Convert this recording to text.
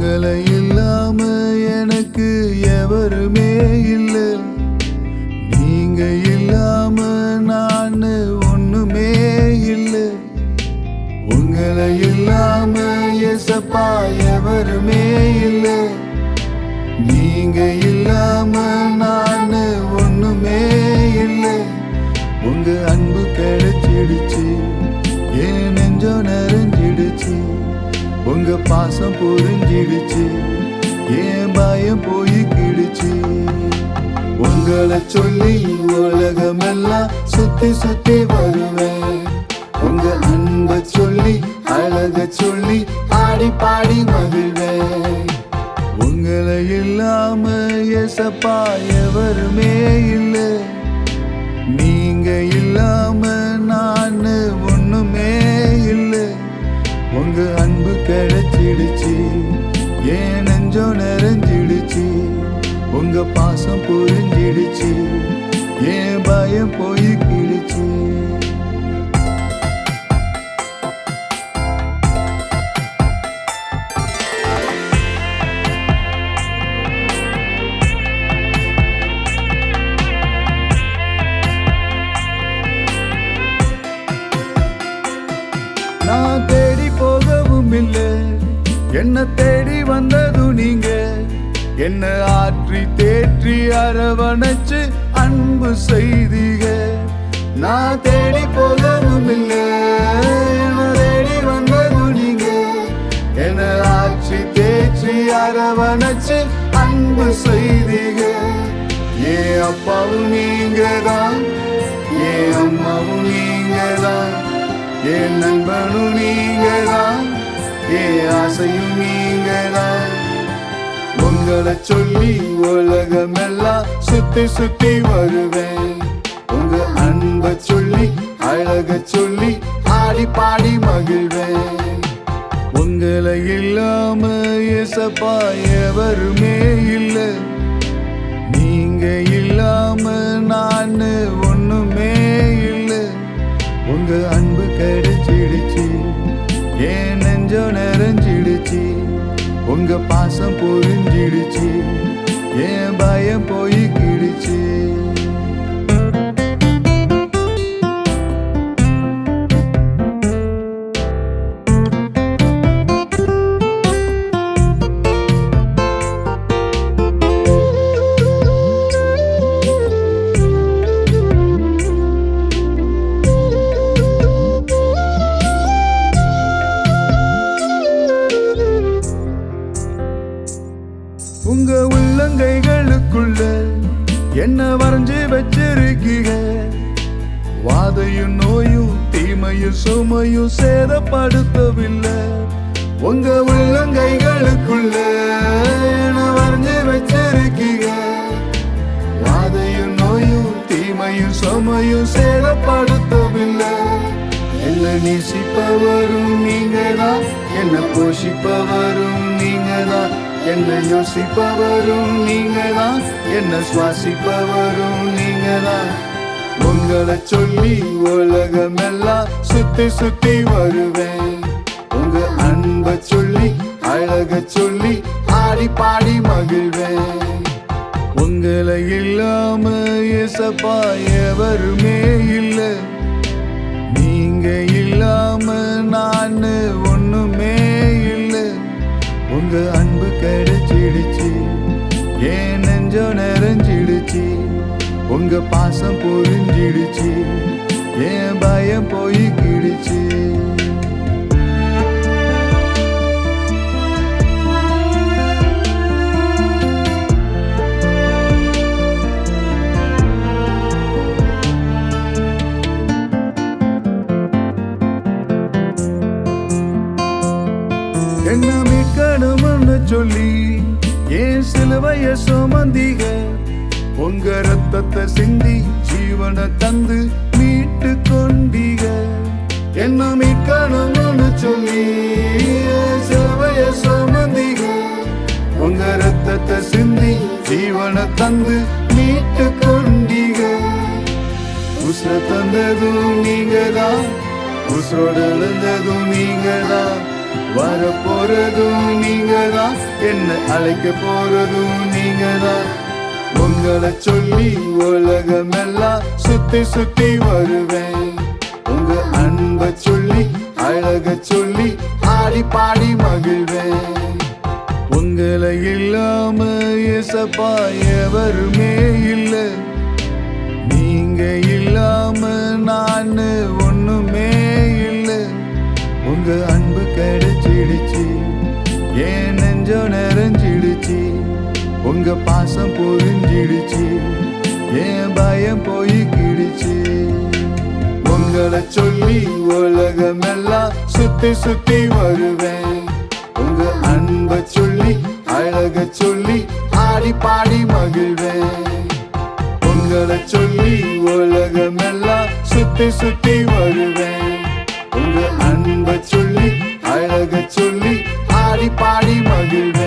உங்களை இல்லாம எனக்கு எவருமே இல்லை. நீங்க இல்லாம நான் ஒண்ணுமே இல்லை. உங்களை இல்லாம எசப்பா எவருமே இல்லை. நீங்க இல்லாம நான் உங்களை சொல்லி உலகமெல்லாம் சுத்தி சுத்தி வருவேன். உங்க அன்பை சொல்லி அழக சொல்லி ஆடி பாடி மகிழ்வேன். உங்களை இல்லாம எசப்பா எவருமே இல்லை. நீங்க இல்லாம நான் ஒண்ணுமே இல்லை. உங்க அன்பு கிடைச்சிடுச்சு. ஏன் நெஞ்சோ நிறைஞ்சிடுச்சு உங்க பாசம் புரிஞ்சிடுச்சு. ஏன் பயம் போய் போய்க்கிடுச்சு நான் தேடி போகவும் இல்லை. என்ன தேடி வந்ததும் நீங்க. என்ன ஆற்றி தேற்றி அரவணைச்சு அன்பு செய்திக. நான் தேடி போகவும் இல்லை தேடி வந்ததும் நீங்க. என்ன ஆற்றி தேற்றி அரவணைச்சு அன்பு செய்திக. ஏ அப்பாவும் நீங்க தான் ஏ அம்மாவும் நீங்க தான் என் நண்பனும் நீங்கதான் ஏ ஆசையும் நீங்கதான். உங்களை சொல்லி உலகமெல்லாம் சுத்தி சுத்தி வருவேன். உங்க அன்பை சொல்லி அழக சொல்லி ஆடி பாடி மகிழ்வேன். உங்களை இல்லாம எசப்பா எவருமே இல்லை. நீங்க இல்லாம நான் ஒண்ணுமே இல்லை. உங்க உங்க பாசம் புரிஞ்சிடுச்சு என்ன வரைஞ்சு வச்சிருக்கீங்க? வாதையும் நோயும் தீமையும் சுமையும் சேதப்படுத்தவில்லை. உங்க உள்ளங்கைகளுக்குள்ள என்ன வரைஞ்சு வச்சிருக்கீங்க? வாதையும் நோயும் தீமையும் சுமையும் சேதப்படுத்தவில்லை. என்ன நேசிப்பவரும் நீங்கதான் என்ன போஷிப்பவரும் நீங்கதான். என்னை யோசிப்பவரும் நீங்கதான். என்ன சுவாசிப்பவரும் நீங்கதான். உங்களை சொல்லி உலகமெல்லாம் சுத்தி சுத்தி வருவேன். உங்க அன்பை சொல்லி அழக சொல்லி ஆடி பாடி மகிழ்வேன். உங்களை இல்லாம எசப்பா எவருமே இல்லை. நீங்க இல்லாம கிடைச்சிடுச்சு ஏன் நெஞ்சம் நிறைஞ்சிடுச்சு? உங்க பாசம் புரிஞ்சிடுச்சு. ஏன் பயம் போய் போய்க்கிடுச்சு? என்ன மீட்கணும்னு சொல்லி ஏன் சிலுவைய சுமந்தீங்க உங்க ரத்தத்தை சிந்தி ஜீவனை தந்து மீட்டு கொண்டீக. என்ன மீட்கணும்னு சொல்லி சிலுவைய சுமந்தீங்க உங்க ரத்தத்தை சிந்தி ஜீவனை தந்து மீட்டு கொண்டீக. உச தந்ததும் நீங்க தான் உசோடு எழுந்ததும் நீங்க தான் வர போறதும் நீங்க தான் என்ன அழைக்க போறதும் நீங்க தான் உங்களை சொல்லி உலகமெல்லாம் சுத்தி சுத்தி வருவேன். உங்க அன்பை சொல்லி அழக சொல்லி ஆடி பாடி மகிழ்வேன். உங்களை இல்லாம இசப்பா எவருமே இல்லை. புரிஞ்சிடுச்சு. என் பயம் போய் கிடுச்சு உங்களை சொல்லி உலகமெல்லாம் சுத்தி சுத்தி வருவேன். உங்க அன்பை சொல்லி அழக சொல்லி ஆடி பாடி மகிழ்வேன். உங்களை சொல்லி உலகமெல்லாம் சுத்தி சுத்தி வருவேன். உங்க அன்பை சொல்லி அழக சொல்லி ஆடி பாடி மகிழ்வேன்.